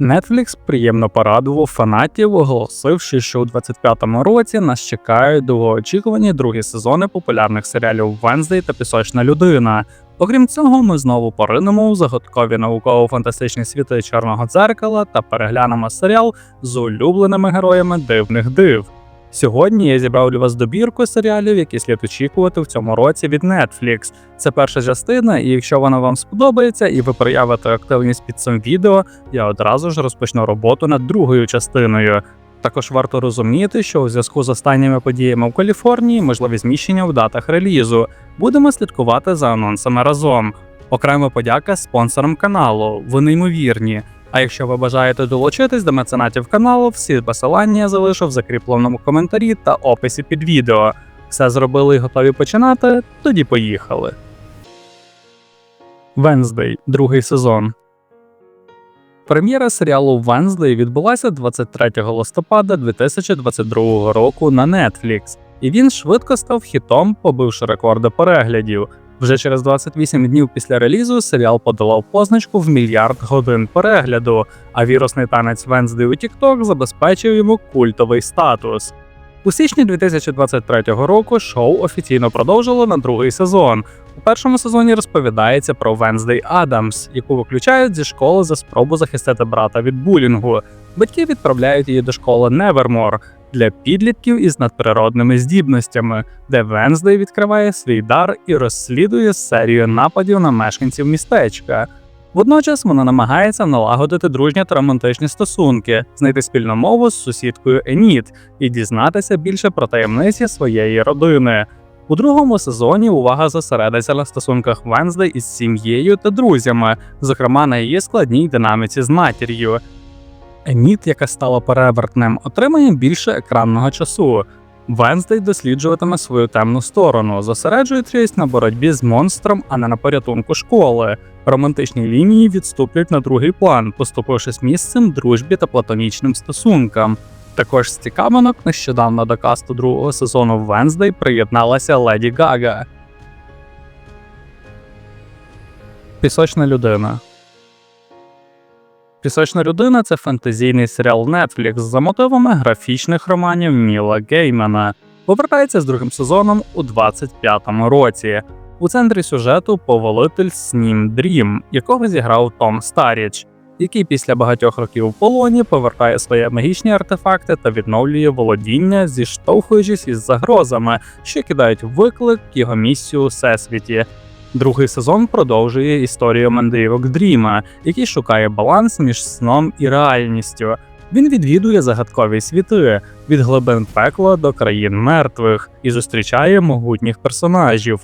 Netflix приємно порадував фанатів, оголосивши, що у 25-му році нас чекають довгоочікувані другі сезони популярних серіалів Венздей та Пісочна людина. Окрім цього, ми знову поринемо у загадкові науково-фантастичні світи Чорного дзеркала та переглянемо серіал з улюбленими героями дивних див. Сьогодні я зібрав для вас добірку серіалів, які слід очікувати в цьому році від Netflix. Це перша частина, і якщо вона вам сподобається і ви проявите активність під цим відео, я одразу ж розпочну роботу над другою частиною. Також варто розуміти, що у зв'язку з останніми подіями в Каліфорнії можливі зміщення в датах релізу. Будемо слідкувати за анонсами разом. Окрема подяка спонсорам каналу, вони ймовірні. А якщо ви бажаєте долучитись до меценатів каналу, всі посилання я залишу в закріпленому коментарі та описі під відео. Все зробили і готові починати? Тоді поїхали. Венздей, другий сезон. Прем'єра серіалу Венздей відбулася 23 листопада 2022 року на Netflix, і він швидко став хітом, побивши рекорди переглядів. Вже через 28 днів після релізу серіал подолав позначку в мільярд годин перегляду, а вірусний танець Венздей у TikTok забезпечив йому культовий статус. У січні 2023 року шоу офіційно продовжило на другий сезон. У першому сезоні розповідається про Венздей Адамс, яку виключають зі школи за спробу захистити брата від булінгу. Батьки відправляють її до школи Невермор для підлітків із надприродними здібностями, де Венздей відкриває свій дар і розслідує серію нападів на мешканців містечка. Водночас вона намагається налагодити дружні та романтичні стосунки, знайти спільну мову з сусідкою Еніт і дізнатися більше про таємниці своєї родини. У другому сезоні увага зосередиться на стосунках Венздей із сім'єю та друзями, зокрема на її складній динаміці з матір'ю. Еніт, яка стала перевертнем, отримає більше екранного часу. Венздей досліджуватиме свою темну сторону, зосереджуючись на боротьбі з монстром, а не на порятунку школи. Романтичні лінії відступлять на другий план, поступившись місцем дружбі та платонічним стосункам. Також з цікавинок нещодавно до касту другого сезону Венздей приєдналася Леді Гага. Пісочна людина. Пісочна людина це фентезійний серіал Netflix за мотивами графічних романів Міла Геймана. Повертається з другим сезоном у 25-му році. У центрі сюжету повелитель Снім Дрім, якого зіграв Том Старіч, який після багатьох років у полоні повертає свої магічні артефакти та відновлює володіння, зіштовхуючись із загрозами, що кидають виклик його місію у всесвіті. Другий сезон продовжує історію мандрівок Дріма, який шукає баланс між сном і реальністю. Він відвідує загадкові світи від глибин пекла до країн мертвих і зустрічає могутніх персонажів.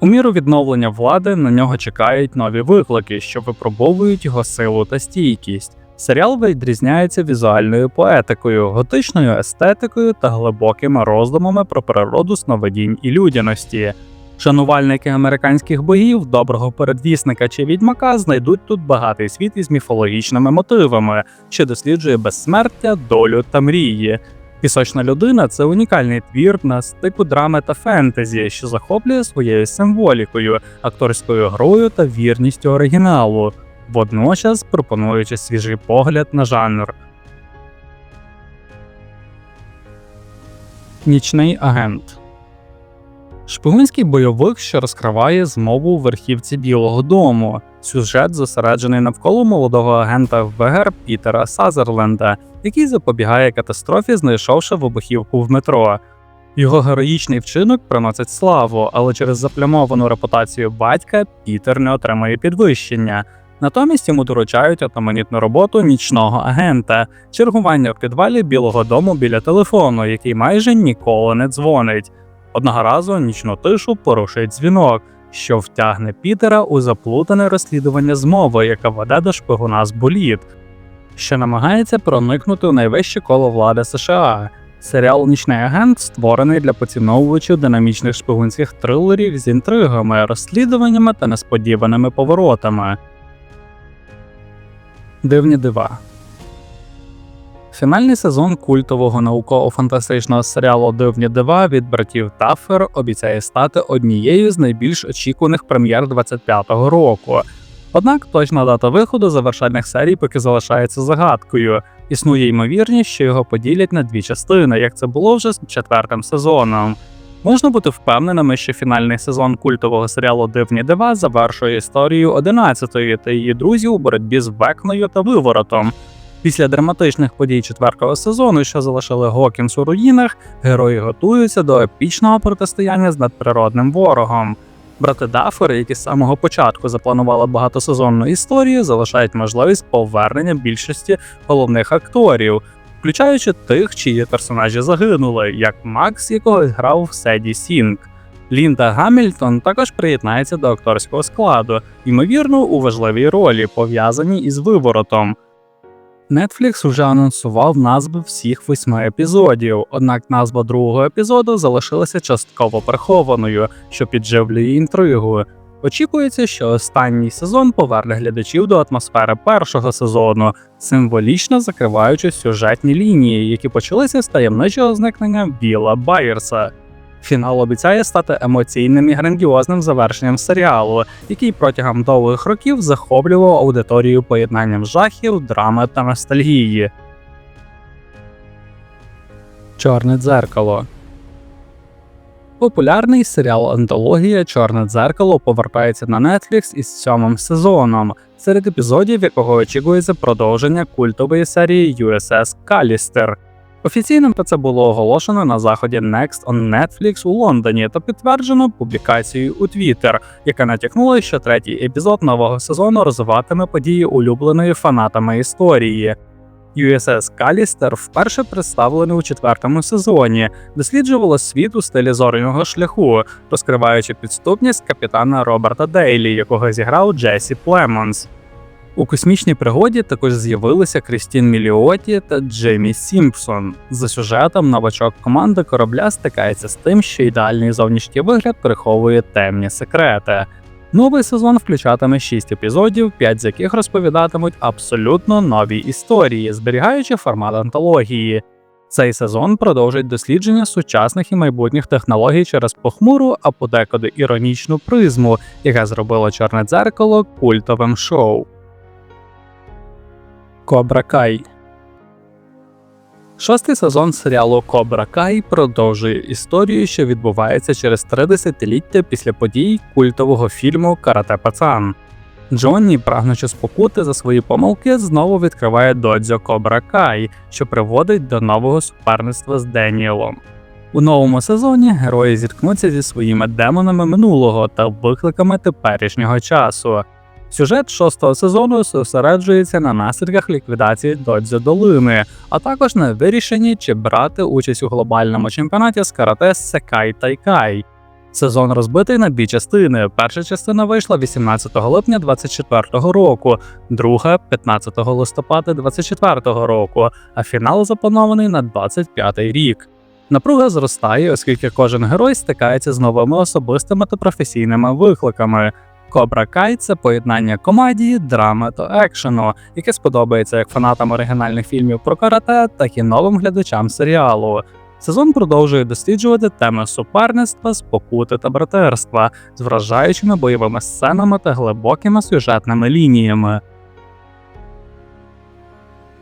У міру відновлення влади на нього чекають нові виклики, що випробовують його силу та стійкість. Серіал відрізняється візуальною поетикою, готичною естетикою та глибокими роздумами про природу сновидінь і людяності. Шанувальники американських богів, доброго передвісника чи відьмака знайдуть тут багатий світ із міфологічними мотивами, що досліджує безсмертя, долю та мрії. Пісочна людина це унікальний твір на стику драми та фентезі, що захоплює своєю символікою, акторською грою та вірністю оригіналу, водночас пропонуючи свіжий погляд на жанр. Нічний агент Шпигунський бойовик, що розкриває змову у верхівці Білого Дому. Сюжет зосереджений навколо молодого агента ВГР Пітера Сазерленда, який запобігає катастрофі, знайшовши вибухівку в метро. Його героїчний вчинок приносить славу, але через заплямовану репутацію батька Пітер не отримує підвищення. Натомість йому доручають одноманітну роботу нічного агента, чергування в підвалі Білого Дому біля телефону, який майже ніколи не дзвонить. Одного разу нічну тишу порушує дзвінок, що втягне Пітера у заплутане розслідування змови, яка веде до шпигуна з боліт, що намагається проникнути у найвище коло влади США. Серіал Нічний агент створений для поціновувачів динамічних шпигунських трилерів з інтригами, розслідуваннями та несподіваними поворотами. Дивні дива. Фінальний сезон культового науково-фантастичного серіалу Дивні дива від братів Таффер обіцяє стати однією з найбільш очікуваних прем'єр 25-го року. Однак точна дата виходу завершальних серій поки залишається загадкою. Існує ймовірність, що його поділять на дві частини, як це було вже з четвертим сезоном. Можна бути впевненими, що фінальний сезон культового серіалу Дивні дива завершує історію 11-ї та її друзів у боротьбі з Векною та Виворотом. Після драматичних подій четвертого сезону, що залишили Гокінс у руїнах, герої готуються до епічного протистояння з надприродним ворогом. Брати Дафери, які з самого початку запланували багатосезонну історію, залишають можливість повернення більшості головних акторів, включаючи тих, чиї персонажі загинули, як Макс, якого грав Седі Сінг. Лінда Гамільтон також приєднається до акторського складу, ймовірно, у важливій ролі, пов'язаній із виворотом. Netflix уже анонсував назви всіх восьми епізодів, однак назва другого епізоду залишилася частково прихованою, що підживлює інтригу. Очікується, що останній сезон поверне глядачів до атмосфери першого сезону, символічно закриваючи сюжетні лінії, які почалися з таємничого зникнення Біла Байерса. Фінал обіцяє стати емоційним і грандіозним завершенням серіалу, який протягом довгих років захоплював аудиторію поєднанням жахів, драми та ностальгії. Чорне дзеркало Популярний серіал Антологія Чорне дзеркало повертається на Netflix із сьомим сезоном, серед епізодів якого очікується продовження культової серії USS Callister. Офіційно про це було оголошено на заході Next on Netflix у Лондоні та підтверджено публікацією у Twitter, яка натякнула, що третій епізод нового сезону розвиватиме події улюбленої фанатами історії. USS Callister вперше представлений у четвертому сезоні, досліджувало світ у стилі зоряного шляху, розкриваючи підступність капітана Роберта Дейлі, якого зіграв Джесі Племонс. У космічній пригоді також з'явилися Крістін Міліоті та Джеймі Сімпсон. За сюжетом новачок команди корабля стикається з тим, що ідеальний зовнішній вигляд приховує темні секрети. Новий сезон включатиме 6 епізодів, 5 з яких розповідатимуть абсолютно нові історії, зберігаючи формат антології. Цей сезон продовжить дослідження сучасних і майбутніх технологій через похмуру, а подекуди іронічну призму, яка зробила чорне дзеркало культовим шоу. Кобра Кай Шостий сезон серіалу Кобра Кай продовжує історію, що відбувається через три десятиліття після подій культового фільму Карате Пацан. Джонні, прагнучи спокути за свої помилки, знову відкриває додзьо Кобра Кай, що приводить до нового суперництва з Деніелом. У новому сезоні герої зіткнуться зі своїми демонами минулого та викликами теперішнього часу. Сюжет шостого сезону зосереджується на наслідках ліквідації Додзо Долини, а також на вирішенні, чи брати участь у глобальному чемпіонаті з карате Секай Тайкай. Сезон розбитий на дві частини. Перша частина вийшла 18 липня 2024 року, друга 15 листопада 2024 року, а фінал запланований на 25 рік. Напруга зростає, оскільки кожен герой стикається з новими особистими та професійними викликами. Кобра Кай це поєднання комедії, драми та екшену, яке сподобається як фанатам оригінальних фільмів про карате, так і новим глядачам серіалу. Сезон продовжує досліджувати теми суперництва, спокути та братерства з вражаючими бойовими сценами та глибокими сюжетними лініями.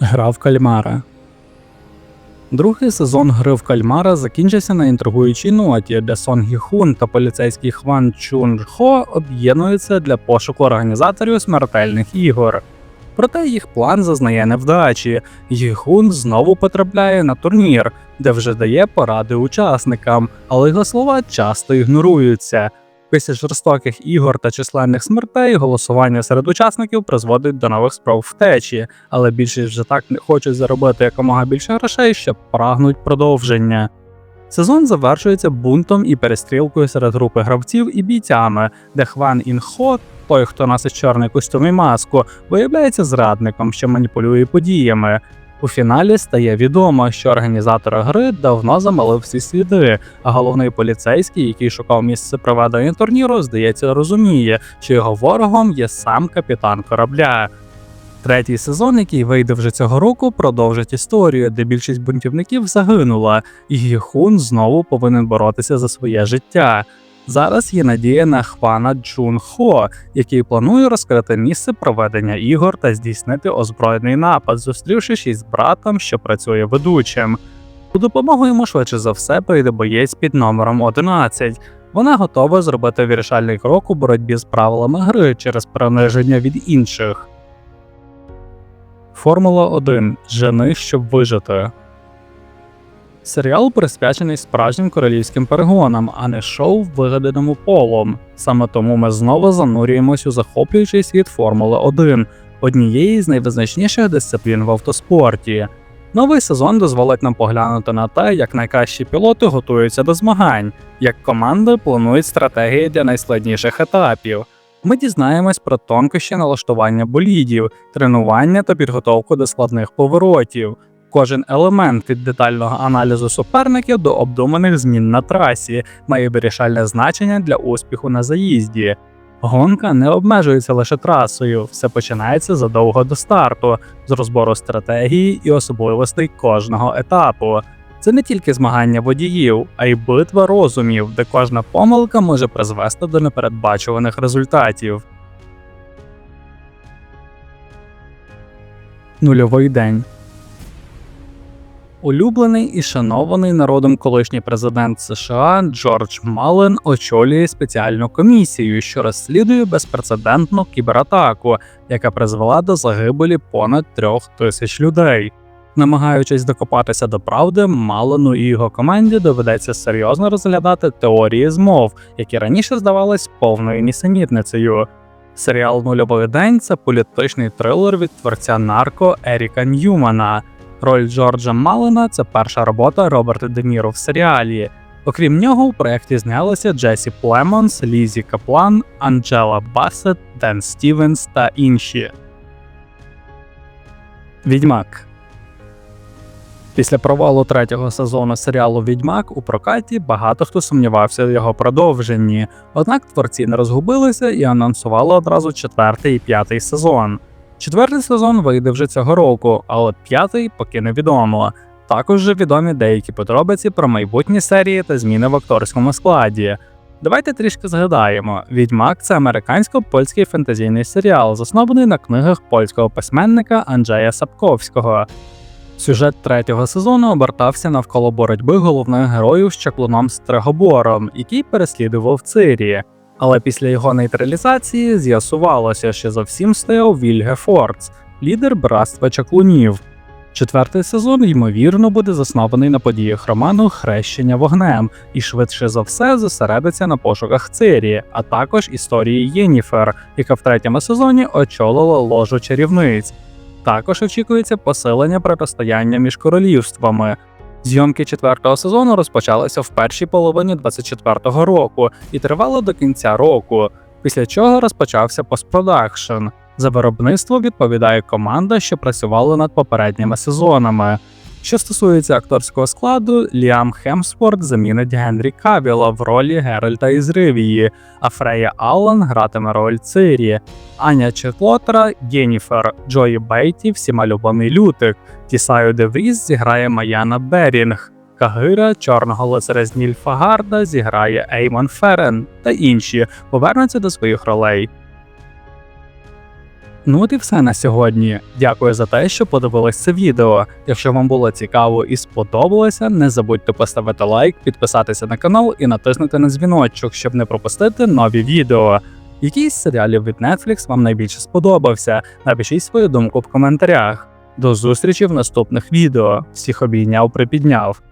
Гра в кальмара Другий сезон гри в кальмара закінчився на інтригуючій ноті, де Сон Гі Хун та поліцейський Хван Чун Хо об'єднуються для пошуку організаторів смертельних ігор. Проте їх план зазнає невдачі. Гіхун знову потрапляє на турнір, де вже дає поради учасникам, але його слова часто ігноруються. Після жорстоких ігор та численних смертей голосування серед учасників призводить до нових спроб втечі, але більшість вже так не хочуть заробити якомога більше грошей, що прагнуть продовження. Сезон завершується бунтом і перестрілкою серед групи гравців і бійцями, де Хван Інхо, той, хто носить чорний костюм і маску, виявляється зрадником, що маніпулює подіями. У фіналі стає відомо, що організатор гри давно замалив всі сліди, а головний поліцейський, який шукав місце проведення турніру, здається, розуміє, що його ворогом є сам капітан корабля. Третій сезон, який вийде вже цього року, продовжить історію, де більшість бунтівників загинула, і Гіхун знову повинен боротися за своє життя. Зараз є надія на Хвана Джун Хо, який планує розкрити місце проведення ігор та здійснити озброєний напад, зустрівшись із братом, що працює ведучим. У допомогу йому швидше за все прийде боєць під номером 11. Вона готова зробити вирішальний крок у боротьбі з правилами гри через приниження від інших. Формула 1. Жени, щоб вижити. Серіал присвячений справжнім королівським перегонам, а не шоу вигаданому полом. Саме тому ми знову занурюємось у захоплюючий світ Формули 1, однієї з найвизначніших дисциплін в автоспорті. Новий сезон дозволить нам поглянути на те, як найкращі пілоти готуються до змагань, як команди планують стратегії для найскладніших етапів. Ми дізнаємось про тонкощі налаштування болідів, тренування та підготовку до складних поворотів. Кожен елемент від детального аналізу суперників до обдуманих змін на трасі має вирішальне значення для успіху на заїзді. Гонка не обмежується лише трасою, все починається задовго до старту, з розбору стратегії і особливостей кожного етапу. Це не тільки змагання водіїв, а й битва розумів, де кожна помилка може призвести до непередбачуваних результатів. Нульовий день Улюблений і шанований народом колишній президент США Джордж Мален очолює спеціальну комісію, що розслідує безпрецедентну кібератаку, яка призвела до загибелі понад трьох тисяч людей. Намагаючись докопатися до правди, Малену і його команді доведеться серйозно розглядати теорії змов, які раніше здавались повною нісенітницею. Серіал Нульовий день це політичний трилер від творця нарко Еріка Ньюмана. Роль Джорджа Малена це перша робота Роберта Де Ніро в серіалі. Окрім нього, у проєкті знялися Джесі Племонс, Лізі Каплан, Анджела Бассет, Ден Стівенс та інші. Відьмак Після провалу третього сезону серіалу Відьмак у прокаті багато хто сумнівався в його продовженні, однак творці не розгубилися і анонсували одразу четвертий і п'ятий сезон. Четвертий сезон вийде вже цього року, а от п'ятий поки невідомо. Також вже відомі деякі подробиці про майбутні серії та зміни в акторському складі. Давайте трішки згадаємо: Відьмак це американсько-польський фентезійний серіал, заснований на книгах польського письменника Анджея Сапковського. Сюжет третього сезону обертався навколо боротьби головних героїв з чаклуном Стрегобором, який переслідував Цирі. Але після його нейтралізації з'ясувалося, що за всім стояв Вільге Фордс, лідер братства чаклунів. Четвертий сезон, ймовірно, буде заснований на подіях роману Хрещення вогнем і швидше за все зосередиться на пошуках Цирі, а також історії Єніфер, яка в третьому сезоні очолила ложу чарівниць. Також очікується посилення протистояння між королівствами. Зйомки четвертого сезону розпочалися в першій половині 24-го року і тривали до кінця року, після чого розпочався постпродакшн. За виробництво відповідає команда, що працювала над попередніми сезонами. Що стосується акторського складу, Ліам Хемсворт замінить Генрі Кавіла в ролі Геральта із Ривії, а Фрея Аллен гратиме роль Цирі, Аня Четлотера Єніфер, Джої Бейті, всіма любимий Лютик, Тісаю Девріс зіграє Маяна Берінг, Кагира, чорного лицаря з Нільфагарда зіграє Еймон Ферен та інші. Повернуться до своїх ролей. Ну от і все на сьогодні. Дякую за те, що подивились це відео. Якщо вам було цікаво і сподобалося, не забудьте поставити лайк, підписатися на канал і натиснути на дзвіночок, щоб не пропустити нові відео. Який з серіалів від Netflix вам найбільше сподобався? Напишіть свою думку в коментарях. До зустрічі в наступних відео. Всіх обійняв, припідняв.